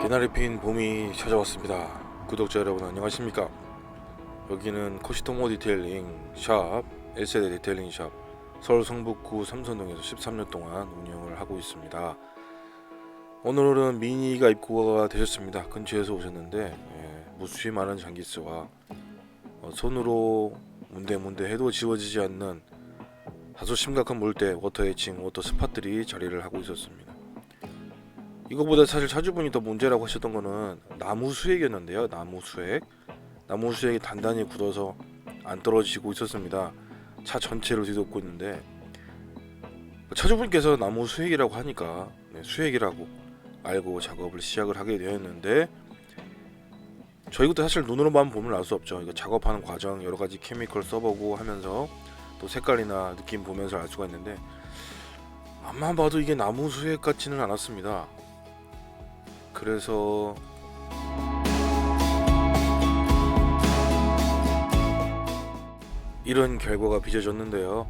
개나리 핀 봄이 찾아왔습니다. 구독자 여러분 안녕하십니까? 여기는 코시토모 디테일링 샵 1세대 디테일링 샵 서울 성북구 삼선동에서 13년 동안 운영을 하고 있습니다. 오늘은 미니가 입고가 되셨습니다. 근처에서 오셨는데 예, 무수히 많은 장기스와 어, 손으로 문대문대 해도 지워지지 않는 다소 심각한 물때 워터 에칭, 워터 스팟들이 자리를 하고 있었습니다. 이거보다 사실 차주분이 더 문제라고 하셨던 거는 나무 수액이었는데요. 나무 수액. 나무 수액이 단단히 굳어서 안 떨어지고 있었습니다. 차 전체를 뒤덮고 있는데 차주분께서 나무 수액이라고 하니까 네, 수액이라고 알고 작업을 시작을 하게 되었는데 저희것도 사실 눈으로만 보면 알 수 없죠. 이거 작업하는 과정 여러 가지 케미컬 써보고 하면서 또 색깔이나 느낌 보면서 알 수가 있는데 암만 봐도 이게 나무 수액 같지는 않았습니다. 그래서 이런 결과가 빚어졌는데요.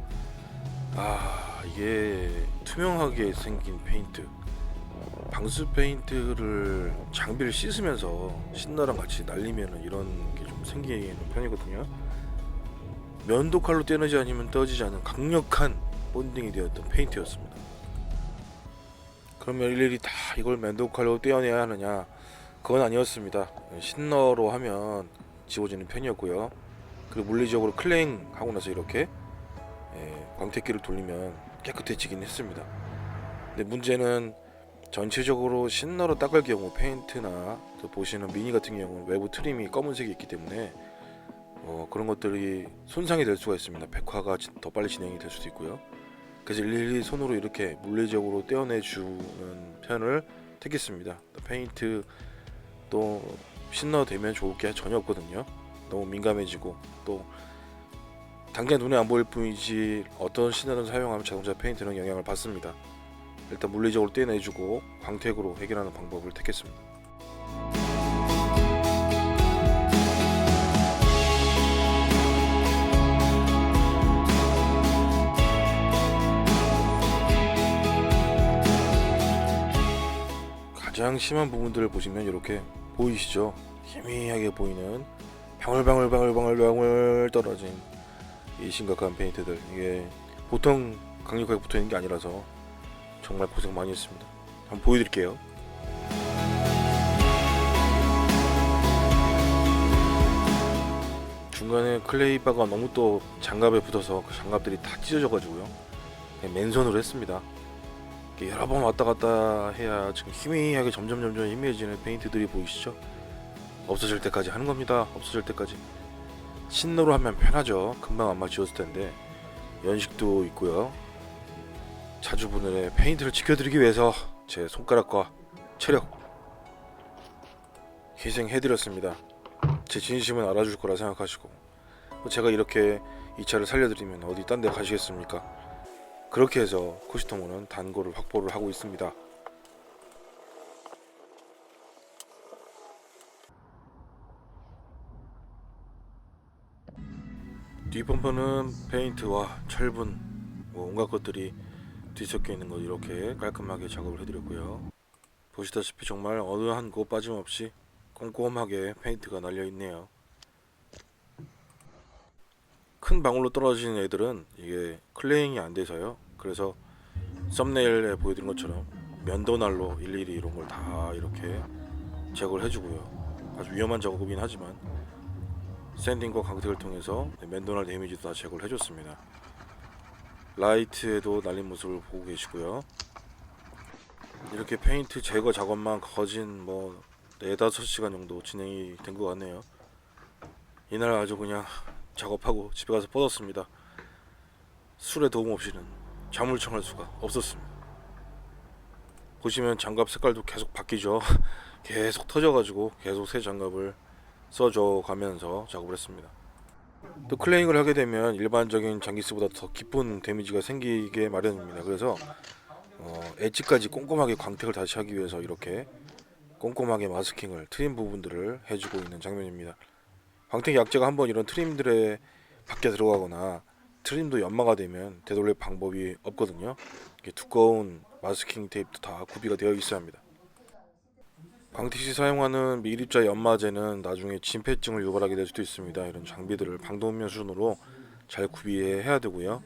아 이게 투명하게 생긴 페인트 방수 페인트를 장비를 씻으면서 신나랑 같이 날리면은 이런 게 좀 생기는 편이거든요. 면도 칼로 떼내지 않으면 떠지지 않은 강력한 본딩이 되었던 페인트였습니다. 그러면 일일이 다 이걸 면도 칼로 떼어내야 하느냐? 그건 아니었습니다. 신너로 하면 지워지는 편이었고요. 그리고 물리적으로 클레잉 하고 나서 이렇게 예, 광택기를 돌리면 깨끗해지긴 했습니다. 근데 문제는 전체적으로 신너로 닦을 경우 페인트나 또 보시는 미니 같은 경우는 외부 트림이 검은색이 있기 때문에 어, 그런 것들이 손상이 될 수가 있습니다. 백화가 지- 더 빨리 진행이 될 수도 있고요. 그래서 일일이 손으로 이렇게 물리적으로 떼어내 주는 편을 택했습니다. 또 페인트 또 신너 되면 좋을 게 전혀 없거든요. 너무 민감해지고 또 당장 눈에 안 보일 뿐이지 어떤 신너를 사용하면 자동차 페인트는 영향을 받습니다. 일단 물리적으로 떼내주고 광택으로 해결하는 방법을 택했습니다. 가장 심한 부분들을 보시면 이렇게 보이시죠? 희미하게 보이는 방울방울방울방울방울 떨어진 이 심각한 페인트들 이게 보통 강력하게 붙어 있는 게 아니라서 정말 고생 많이 했습니다. 한번 보여드릴게요. 중간에 클레이 바가 너무 또 장갑에 붙어서 그 장갑들이 다 찢어져가지고요. 그냥 맨손으로 했습니다. 여러 번 왔다 갔다 해야 지금 희미하게 점점 점점 희미해지는 페인트들이 보이시죠? 없어질 때까지 하는 겁니다. 없어질 때까지. 신노로 하면 편하죠. 금방 안마 지웠을 텐데 연식도 있고요. 자주분들의 페인트를 지켜드리기 위해서 제 손가락과 체력 희생해드렸습니다. 제 진심은 알아줄 거라 생각하시고 제가 이렇게 이 차를 살려드리면 어디 딴 데 가시겠습니까? 그렇게 해서 코시토모는 단골을 확보를 하고 있습니다. 뒷범퍼는 페인트와 철분 뭐 온갖 것들이 뒤섞여 있는 거 이렇게 깔끔하게 작업을 해드렸고요. 보시다시피 정말 어느 한 곳 빠짐없이 꼼꼼하게 페인트가 날려 있네요. 큰 방울로 떨어지는 애들은 이게 클레잉이 안 돼서요. 그래서 썸네일에 보여드린 것처럼 면도날로 일일이 이런 걸 다 이렇게 제거를 해주고요. 아주 위험한 작업이긴 하지만 샌딩과 광택을 통해서 면도날 데미지도 다 제거를 해줬습니다. 라이트에도 날린 모습을 보고 계시고요. 이렇게 페인트 제거 작업만 거진 뭐 4, 5시간 정도 진행이 된 것 같네요. 이날 아주 그냥 작업하고 집에 가서 뻗었습니다. 술에 도움 없이는 잠을 청할 수가 없었습니다. 보시면 장갑 색깔도 계속 바뀌죠. 계속 터져가지고 계속 새 장갑을 써줘 가면서 작업을 했습니다. 또 클레잉을 하게 되면 일반적인 장기스보다 더 깊은 데미지가 생기게 마련입니다. 그래서 어, 엣지까지 꼼꼼하게 광택을 다시 하기 위해서 이렇게 꼼꼼하게 마스킹을 트림 부분들을 해주고 있는 장면입니다. 광택 약제가 한번 이런 트림들에 밖에 들어가거나 트림도 연마가 되면 되돌릴 방법이 없거든요. 두꺼운 마스킹 테이프도 다 구비가 되어 있어야 합니다. 광택시 사용하는 미립자 연마제는 나중에 진폐증을 유발하게 될 수도 있습니다. 이런 장비들을 방독면 수준으로 잘 구비해야 되고요.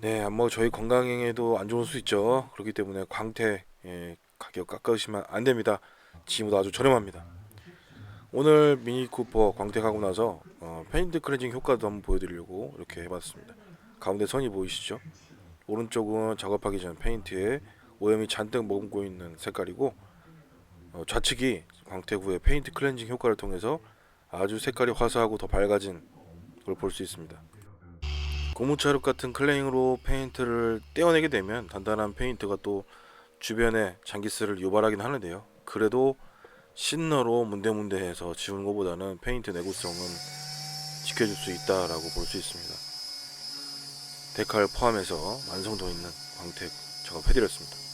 네, 뭐 저희 건강에도 안 좋을 수 있죠. 그렇기 때문에 광택 예, 가격 깎으시면 안 됩니다. 지금도 아주 저렴합니다. 오늘 미니 쿠퍼 광택하고 나서 어, 페인트 클렌징 효과도 한번 보여드리려고 이렇게 해봤습니다. 가운데 선이 보이시죠? 오른쪽은 작업하기 전 페인트에 오염이 잔뜩 머금고 있는 색깔이고 어, 좌측이 광택 후에 페인트 클렌징 효과를 통해서 아주 색깔이 화사하고 더 밝아진 걸 볼 수 있습니다. 고무차력 같은 클레잉으로 페인트를 떼어내게 되면 단단한 페인트가 또 주변에 장기스를 유발하긴 하는데요. 그래도 신너로 문대문대해서 지우는 것보다는 페인트 내구성은 지켜줄 수 있다라고 볼 수 있습니다. 데칼 포함해서 완성도 있는 광택 작업해드렸습니다.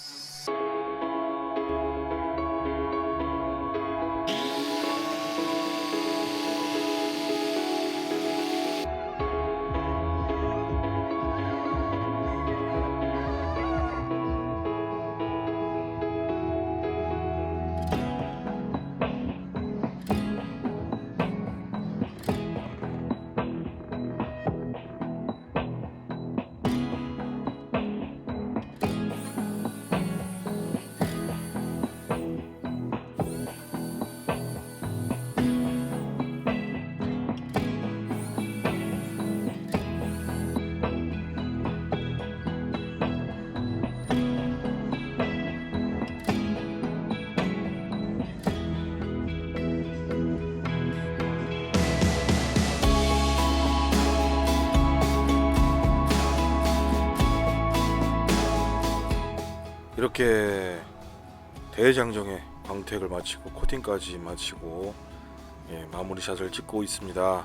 이렇게 대장정의 광택을 마치고 코팅까지 마치고 예, 마무리 샷을 찍고 있습니다.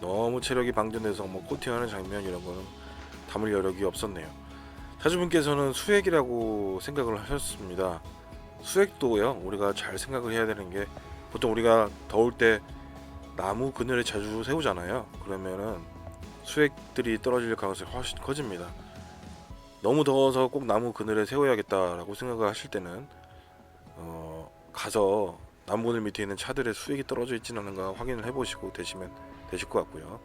너무 체력이 방전돼서 뭐 코팅하는 장면 이런 거는 담을 여력이 없었네요. 차주분께서는 수액이라고 생각을 하셨습니다. 수액도요 우리가 잘 생각을 해야 되는 게 보통 우리가 더울 때 나무 그늘에 자주 세우잖아요. 그러면은 수액들이 떨어질 가능성이 훨씬 커집니다. 너무 더워서 꼭 나무 그늘에 세워야겠다라고 생각을 하실 때는 어, 가서 나무 그늘 밑에 있는 차들의 수액이 떨어져 있지는 않은가 확인을 해보시고 되시면 되실 것 같고요.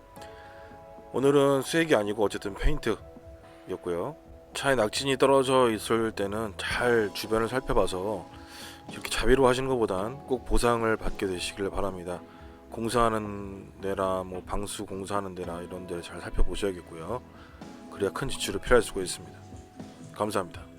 오늘은 수액이 아니고 어쨌든 페인트였고요. 차에 낙진이 떨어져 있을 때는 잘 주변을 살펴봐서 이렇게 자비로 하시는 것보단 꼭 보상을 받게 되시길 바랍니다. 공사하는 데나 뭐 방수 공사하는 데나 이런 데를 잘 살펴보셔야겠고요. 그래야 큰 지출이 필요할 수가 있습니다. 감사합니다.